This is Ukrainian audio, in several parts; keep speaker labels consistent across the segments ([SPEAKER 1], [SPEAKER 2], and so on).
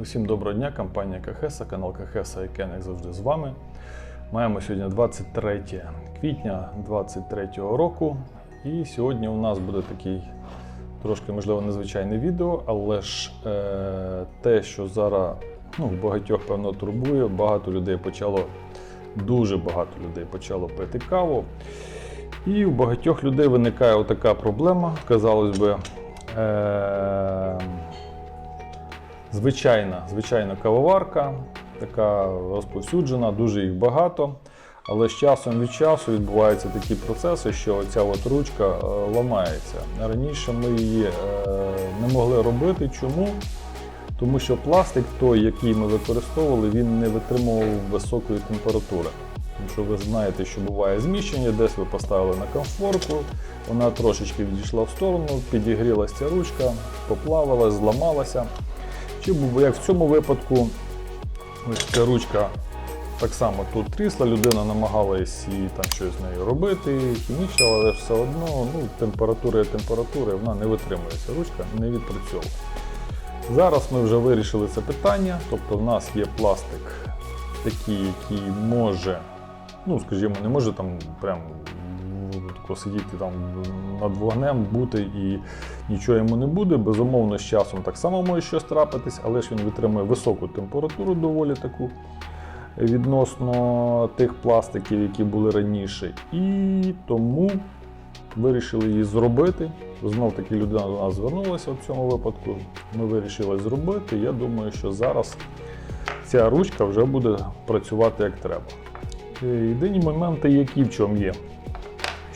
[SPEAKER 1] Усім доброго дня, компанія Кахеса, канал Кахеса і Кен, як завжди з вами. Маємо сьогодні 23 квітня 2023 року. І сьогодні у нас буде такий трошки, можливо, незвичайне відео, але ж е, те, що зараз ну, багатьох певно турбує, багато людей почало, дуже багато людей почало пити каву. І у багатьох людей виникає така проблема, казалось би. Е, Звичайна, звичайна кавоварка, така розповсюджена, дуже їх багато. Але з часом від часу відбуваються такі процеси, що ця от ручка е, ламається. Раніше ми її е, не могли робити. Чому? Тому що пластик, той, який ми використовували, він не витримував високої температури. Тому що ви знаєте, що буває зміщення, десь ви поставили на комфорку, вона трошечки відійшла в сторону, підігрілася ця ручка, поплавилась, зламалася. Як в цьому випадку, ось ця ручка так само тут трісла, людина намагалась її там щось з нею робити, хімічила, але все одно ну, температура і температура, вона не витримує ця ручка, не відпрацьовує. Зараз ми вже вирішили це питання, тобто в нас є пластик такий, який може, ну скажімо, не може там прям тако сидіти там над вогнем, бути і нічого йому не буде. Безумовно, з часом так само може щось трапитись, але ж він витримує високу температуру доволі таку відносно тих пластиків, які були раніше. І тому вирішили її зробити. Знов таки людина до нас звернулася в цьому випадку. Ми вирішили зробити. Я думаю, що зараз ця ручка вже буде працювати як треба. Е, Єдині моменти, які в чому є.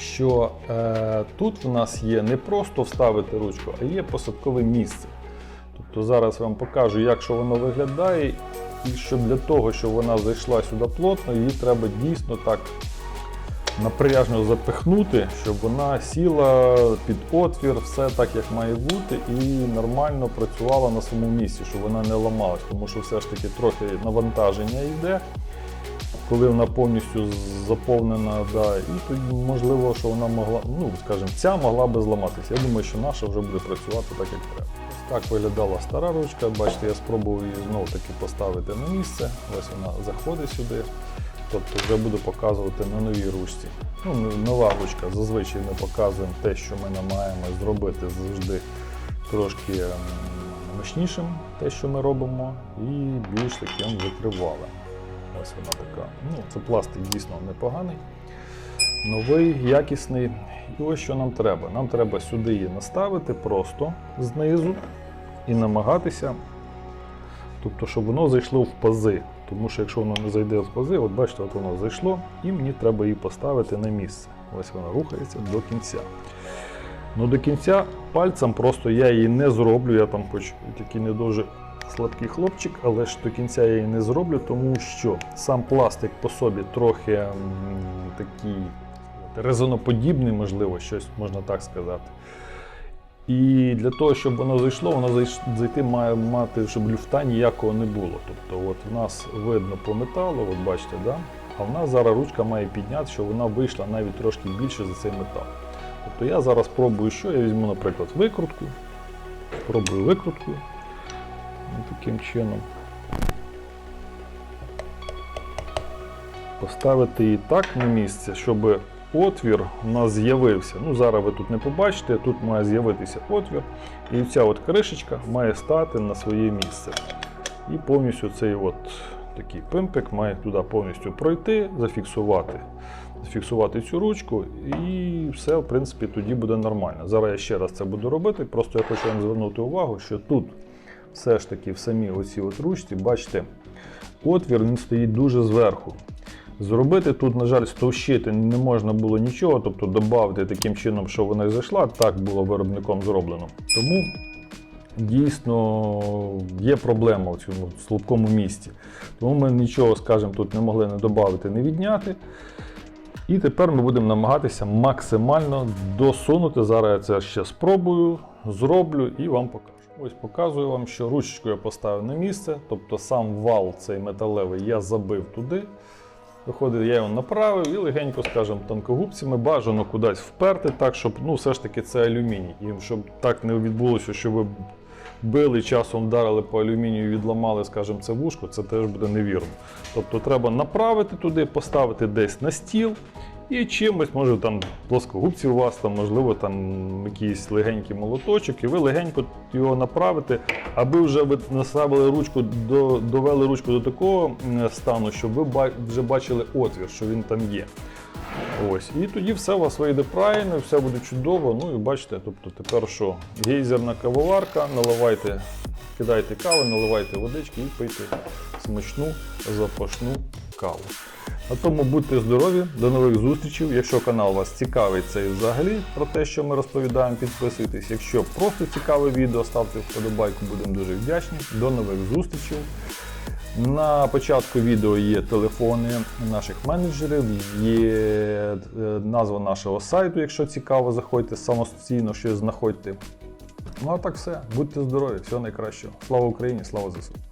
[SPEAKER 1] Що е, тут в нас є не просто вставити ручку, а є посадкове місце. Тобто зараз вам покажу, як що воно виглядає, і що для того, щоб вона зайшла сюди плотно, її треба дійсно так напряжно запихнути, щоб вона сіла під отвір, все так, як має бути, і нормально працювала на своєму місці, щоб вона не ламалась, тому що все ж таки трохи навантаження йде. Коли вона повністю заповнена, да, і тоді можливо, що вона могла, ну скажімо, ця могла би зламатися. Я думаю, що наша вже буде працювати так, як треба. Ось так виглядала стара ручка. Бачите, я спробував її знову таки поставити на місце. Ось вона заходить сюди. Тобто вже буду показувати на новій ручці. Ну, нова ручка. Зазвичай ми показуємо те, що ми намагаємось зробити завжди трошки мощнішим, те, що ми робимо, і більш таким витривалим. Ось вона така. Ну, це пластик дійсно непоганий, новий, якісний. І ось що нам треба. Нам треба сюди її наставити просто знизу і намагатися, тобто, щоб воно зайшло в пази. Тому що якщо воно не зайде в пази, от бачите, от воно зайшло, і мені треба її поставити на місце. Ось вона рухається до кінця. Ну до кінця пальцем просто я її не зроблю. Я там хоч такий не дуже слабкий хлопчик, але ж до кінця я її не зроблю, тому що сам пластик по собі трохи такий резоноподібний, можливо, щось можна так сказати. І для того, щоб воно зайшло, воно зайти має мати, щоб люфта ніякого не було. Тобто, от в нас видно по металу, от бачите, да? а в нас зараз ручка має підняти, щоб вона вийшла навіть трошки більше за цей метал. Тобто я зараз спробую, що я візьму, наприклад, викрутку. Спробую викрутку. Ну, Таким чином. Поставити її так на місце, щоб отвір у нас з'явився. Ну, зараз ви тут не побачите, тут має з'явитися отвір. І ця от кришечка має стати на своє місце. І повністю цей от такий пимпик має туди повністю пройти, зафіксувати. Зафіксувати цю ручку, і все, в принципі, тоді буде нормально. Зараз я ще раз це буду робити. Просто я хочу вам звернути увагу, що тут все ж таки в самій оцій от ручці, бачите, отвір він стоїть дуже зверху. Зробити тут, на жаль, стовщити не можна було нічого, тобто додати таким чином, що вона зайшла, так було виробником зроблено. Тому дійсно є проблема в цьому слабкому місці. Тому ми нічого, скажімо, тут не могли не додати, не відняти. І тепер ми будемо намагатися максимально досунути. Зараз я це ще спробую, зроблю і вам покажу. Ось показую вам, що ручечку я поставив на місце, тобто сам вал цей металевий я забив туди. Виходить, я його направив і легенько, скажімо, тонкогубцями бажано кудись вперти, так, щоб ну, все ж таки це алюміній. І щоб так не відбулося, що ви били, часом вдарили по алюмінію, відламали, скажімо, це вушко, це теж буде невірно. Тобто треба направити туди, поставити десь на стіл. І чимось, може там плоскогубці у вас, там, можливо, там якийсь легенький молоточок, і ви легенько його направите, аби вже ви наставили ручку, до, довели ручку до такого стану, щоб ви вже бачили отвір, що він там є. Ось. І тоді все у вас вийде правильно, все буде чудово. Ну і бачите, тобто тепер що? Гейзерна кавоварка, наливайте, кидайте каву, наливайте водички і пийте смачну запашну каву. На тому будьте здорові, до нових зустрічей. Якщо канал вас цікавить це і взагалі про те, що ми розповідаємо, підписуйтесь. Якщо просто цікаве відео, ставте вподобайку, будемо дуже вдячні. До нових зустрічей. На початку відео є телефони наших менеджерів, є е, назва нашого сайту, якщо цікаво, заходьте самостійно щось знаходьте. Ну а так все. Будьте здорові, всього найкращого. Слава Україні, слава ЗСУ.